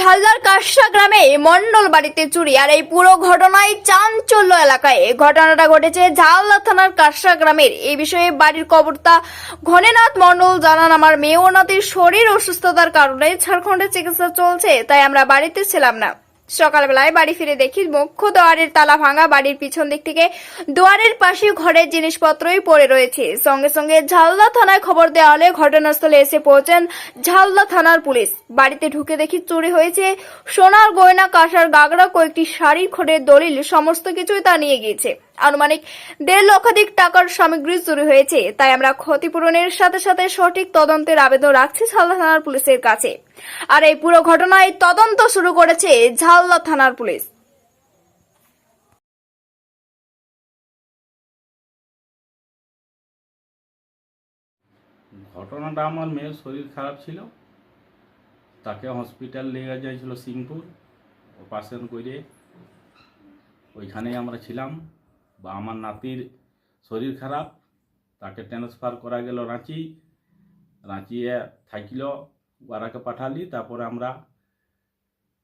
ঝালদার কাশা গ্রামে মন্ডল বাড়িতে চুরি আর এই পুরো ঘটনায় চাঞ্চল্য এলাকায়। ঘটনাটা ঘটেছে ঝালদা থানার কাশা গ্রামের। এই বিষয়ে বাড়ির কবরতা ঘনেনাথ মন্ডল জানান, আমার মেয়ে ও নাতির শরীর অসুস্থতার কারণে ঝাড়খণ্ডে চিকিৎসা চলছে, তাই আমরা বাড়িতে ছিলাম না। সকালবেলায় বাড়ি ফিরে দেখি মুখ্য দোয়ারের তালা ভাঙা বাড়ির পিছন দিক থেকে দোয়ারের পাশে ঘরের জিনিসপত্রই পড়ে রয়েছে। সঙ্গে সঙ্গে ঝালদা থানায় খবর দেওয়া হলে ঘটনাস্থলে এসে পৌঁছেন ঝালদা থানার পুলিশ। বাড়িতে ঢুকে দেখি চুরি হয়েছে সোনার গয়না, কাঁসার গাগরা, কয়েকটি শাড়ি, খোঁড়ের দলিল, সমস্ত কিছুই তা নিয়ে গিয়েছে। আনুমানিক দেড় লক্ষাধিক টাকার সামগ্রী চুরি হয়েছে, তাই আমরা ক্ষতিপূরণের সাথে সাথে সঠিক তদন্তের আবেদন রাখছি ঝালদা থানার পুলিশের কাছে। আর এই পুরো ঘটনায় তদন্ত শুরু করেছে ঝালদা থানার পুলিশ। ঘটনাটা আমার মেয়ের শরীর খারাপ ছিল। তাকে হসপিটাল নিয়ে যাইছিল সিংপুর, অপারেশন করে। ওইখানেই আমরা ছিলাম। বা আমার নাতির শরীর খারাপ, তাকে ট্রান্সফার করা গেল রাঁচি। রাঁচিয়ে থাকিল ওরাকে পাঠালি, তারপরে আমরা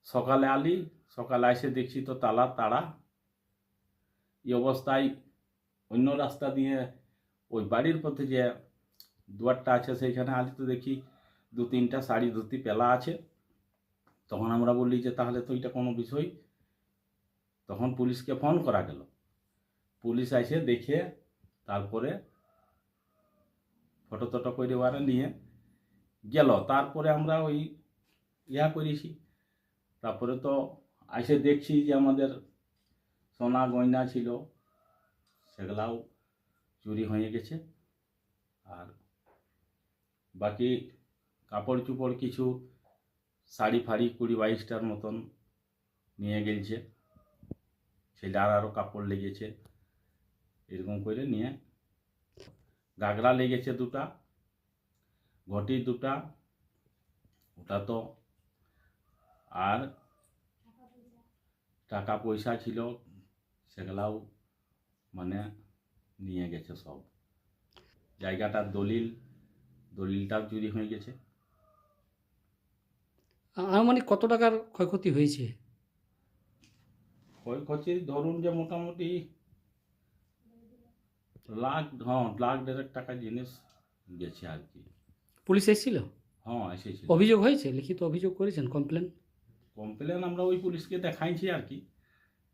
সকালে আলি, সকালে এসে দেখছি তো তালা তাড়া এই অবস্থায় অন্য রাস্তা দিয়ে ওই বাড়ির পথে যে দুয়ারটা আছে, সেইখানে আলি তো দেখি দু তিনটা শাড়ি, ধুতি, পেলা আছে। তখন আমরা বললি যে, তাহলে তো এটা কোনো বিষয়? তখন পুলিশকে ফোন করা গেল। পুলিশ এসে দেখে তারপরে ফটো টটো করে ওরা নিয়ে গেল। তারপরে আমরা ওই ইয়া করেছি। তারপরে তো আইসে দেখছি যে আমাদের সোনা গয়না ছিল, সেগুলাও চুরি হয়ে গেছে। আর বাকি কাপড় চুপড় কিছু শাড়ি ফাড়ি কুড়ি বাইশটার মতন নিয়ে গেছে সেটার আরও কাপড় লেগেছে। এরকম করে নিয়ে গাগরা লেগেছে দুটা ঘটি দুটা ওটা তো আর টাকা পয়সা ছিল সেগুলাও মানে নিয়ে গেছে সব। জায়গাটার দলিল দলিলটাও চুরি হয়ে গেছে। আনুমানিক কত টাকার ক্ষয়ক্ষতি হয়েছে? ক্ষয়ক্ষতি ধরুন যে মোটামুটি লাখ হ্যাঁ লাখ দেড়েক টাকা জিনিস গেছে আর কি। পুলিশ এসেছিল? হ্যাঁ এসেছিল। অভিযোগ হয়েছে? লিখিত অভিযোগ করেছেন? কমপ্লেন কমপ্লেন আমরা ওই পুলিশকে দেখাইছি আর কি।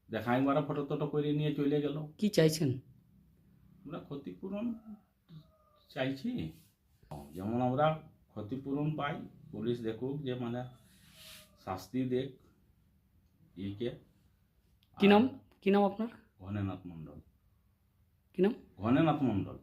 দেখাই মারা ফটো টটো করে নিয়ে চলে গেল। কি চাইছেন? আমরা ক্ষতিপূরণ চাইছি। যেমন আমরা ক্ষতিপূরণ পাই পুলিশ দেখুক যে মানে শাস্তি দেখ ইকে কি নাম? কি নাম আপনার? ঘনেনাথ মণ্ডল। কি নাম? ঘনেনাথ মণ্ডল